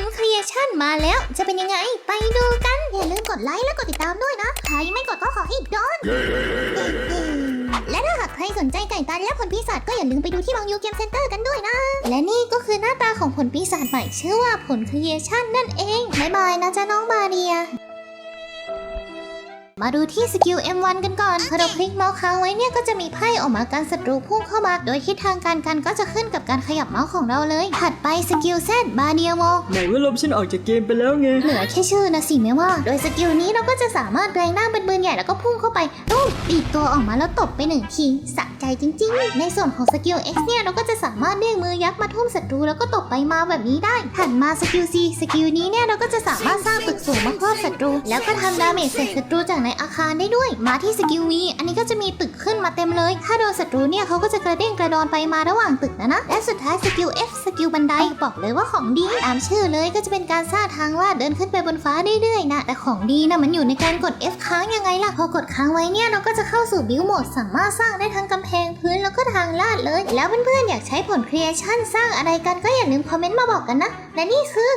ลครีเอชั่นมาแล้ว จะเป็นยังไง ไปดูกัน อย่าลืมกดไลค์และกดติดตามด้วยนะ ใครไม่กดก็ขอให้โดน และถ้าหากใครสนใจไก่ตันและผลปีศาจก็อย่าลืมไปดูที่บางยูเกมเซ็นเตอร์กันด้วยนะ และนี่ก็คือหน้าตาของผลปีศาจใหม่ ชื่อว่าผลครีเอชั่นนั่นเองบายบายนะจ๊ะน้องมาเรีย มาดูที่สกิล M1 กันก่อนพอเราคลิกเมาส์ค้างไว้เนี่ยก็จะมีไพ่ออกมาการศัตรูพุ่งเข้ามา โดยทิศทางการกันก็จะขึ้นกับการขยับเมาส์ของเราเลย ถัดไปสกิล Z บาเดียโมไหนว่าลบฉันออกจากเกมไปแล้วไง เหลือแค่ชื่อนะสิไม่ว่า โดยสกิลนี้เราก็จะสามารถแปลงหน้าเป็นปืนใหญ่แล้วก็พุ่งเข้าไปตุ้มปีกตัวออกมาแล้วตบไปหนึ่งทีสะใจจริง ๆ ในส่วนของสกิล X เนี่ยเราก็จะสามารถเรียกมือยักษ์มาทุ่มศัตรูแล้วก็ตบไปมาแบบนี้ได้ ถัดมาสกิล C สกิลนี้เนี่ยเราก็จะสามารถสร้างตึกสูงมาครอบศั ตรู แล้วก็ทำดาเมจใส่ศัตรูจากในอาคารได้ด้วย มาที่สกิล V อันนี้ก็จะมีตึกขึ้นมาเต็มเลย ถ้าโดนศัตรูเนี่ยเขาก็จะกระเด้งกระดอนไปมาระหว่างตึกนะนะ และสุดท้ายสกิล F สกิลบันไดบอกเลยว่าของดีตามชื่อเลยก็จะเป็นการสร้างทางลาดเดินขึ้นไปบนฟ้าเรื่อยๆนะ แต่ของดีนะมันอยู่ในการกด F ค้างยังไงล่ะ พอกดค้างไว้เนี่ยเราก็จะเข้าสู่บิวโหมดสามารถสร้างได้ทั้งกำแพงพื้นแล้วก็ทางลาดเลย แล้วเพื่อนๆอยากใช้ผลครีเอชั่นสร้างอะไรกันก็อย่าลืมคอมเมนต์มาบอกกันนะ และนี่คือ